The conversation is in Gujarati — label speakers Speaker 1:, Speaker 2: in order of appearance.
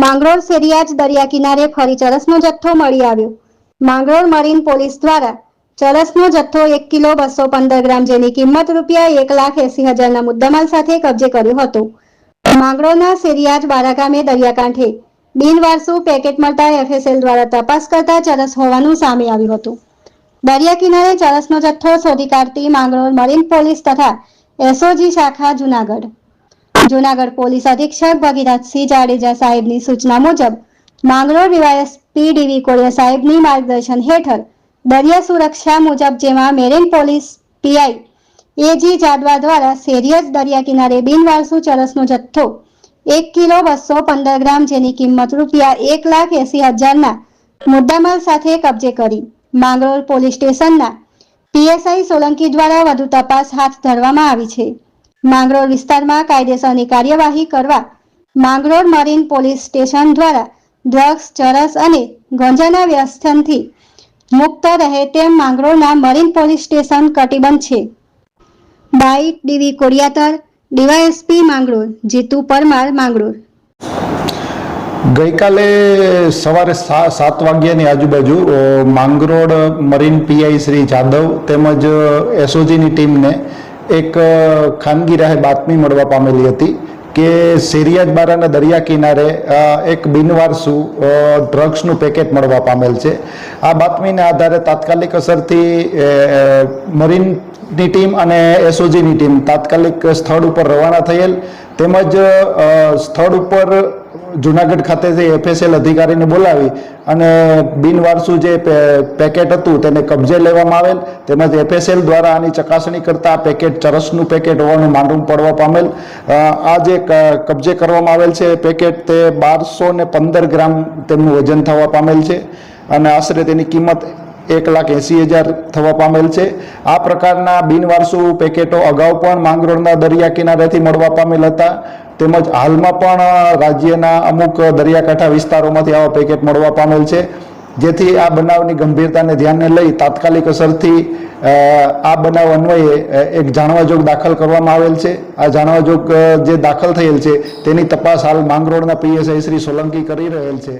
Speaker 1: માંગરોળ સેરિયાજ દરિયા કિનારે ફરી ચરસનો જથ્થો મળી આવ્યો. માંગરોળ મરીન પોલીસ દ્વારા ચરસનો જથ્થો એક કિલો બસો પંદર ગ્રામ જેની કિંમત રૂપિયા એક લાખ એસી હજારના મુદ્દામાલ સાથે કબજે કર્યો હતો. માંગરોળના શેરિયાજ બારાગામે દરિયાકાંઠે બિનવારસુ પેકેટ મળતા એફએસએલ દ્વારા તપાસ કરતા ચરસ હોવાનું સામે આવ્યું હતું. દરિયા કિનારે ચરસનો જથ્થો શોધી કાઢતી માંગરોળ મરીન પોલીસ તથા એસઓજી શાખા જુનાગઢ. જુનાગઢ પોલીસ અધિક્ષક ભગીરથસિંહ જાડેજા સાહેબની સૂચના મુજબ, માંગરોળ ડીવાયએસપી ડીવી કોળિયા સાહેબની માર્ગદર્શન હેઠળ દરિયા સુરક્ષા મુજબ જેમાં marine police PI A G જાદવા દ્વારા સેરિયસ દરિયા કિનારે બિનવારસુ ચરસનો જથ્થો એક કિલો બસો પંદર ગ્રામ જેની કિંમત રૂપિયા એક લાખ એસી હજારના મુદ્દામાલ સાથે કબજે કરી. માંગરોળ પોલીસ સ્ટેશનના પીએસઆઈ સોલંકી દ્વારા વધુ તપાસ હાથ ધરવામાં આવી છે. માંગરોળ વિસ્તારમાં કાયદેસરની કાર્યવાહી કરવા માંગરોળ મરીન પોલીસ સ્ટેશન દ્વારા ડ્રગ્સ, ચરસ અને ગંજાના વ્યસનથી મુક્ત રહે તેમ માંગરોળના મરીન પોલીસ સ્ટેશન કટિબંધ છે. Byte DV Kodiyatar, DySP Mangrol, Jitu Parmar Mangrol.
Speaker 2: ગઈકાલે સવારે સાત વાગ્યાની આજુબાજુ માંગરોળ મરીન પીઆઈ શ્રી જાદવ તેમજ એસઓજીની ટીમને એક ખાનગી રાહે બાતમી મળવા પામેલી હતી કે શેરિયાજ બારાના દરિયા કિનારે એક બિનવારસુ ડ્રગ્સનું પેકેટ મળવા પામેલ છે. આ બાતમીના આધારે તાત્કાલિક અસરથી મરીનની ટીમ અને એસઓજીની ટીમ તાત્કાલિક સ્થળ ઉપર રવાના થયેલ તેમજ સ્થળ ઉપર જુનાગઢ ખાતેથી એફએસએલ અધિકારીને બોલાવી અને બિનવારસુ જે પેકેટ હતું તેને કબજે લેવામાં આવેલ. તેમજ એફએસએલ દ્વારા આની ચકાસણી કરતા આ પેકેટ ચરસનું પેકેટ હોવાનું માલુમ પડવા પામેલ. આ જે કબજે કરવામાં આવેલ છે પેકેટ તે બારસો પંદર ગ્રામ તેમનું વજન થવા પામેલ છે. અને આશરે તેની કિંમત એક લાખ એંસી હજાર થવા પામેલ છે. આ પ્રકારના બિનવારસુ પેકેટો અગાઉ પણ માંગરોળના દરિયા કિનારેથી મળવા પામેલ હતા. તેમજ હાલમાં પણ રાજ્યના અમુક દરિયાકાંઠા વિસ્તારોમાંથી આવા પેકેટ મળવા પામેલ છે. જેથી આ બનાવની ગંભીરતાને ધ્યાને લઈ તાત્કાલિક અસરથી આ બનાવ અન્વયે એક જાણવાજોગ દાખલ કરવામાં આવેલ છે. આ જાણવાજોગ જે દાખલ થયેલ છે તેની તપાસ હાલ માંગરોળના પીએસઆઈ શ્રી સોલંકી કરી રહેલ છે.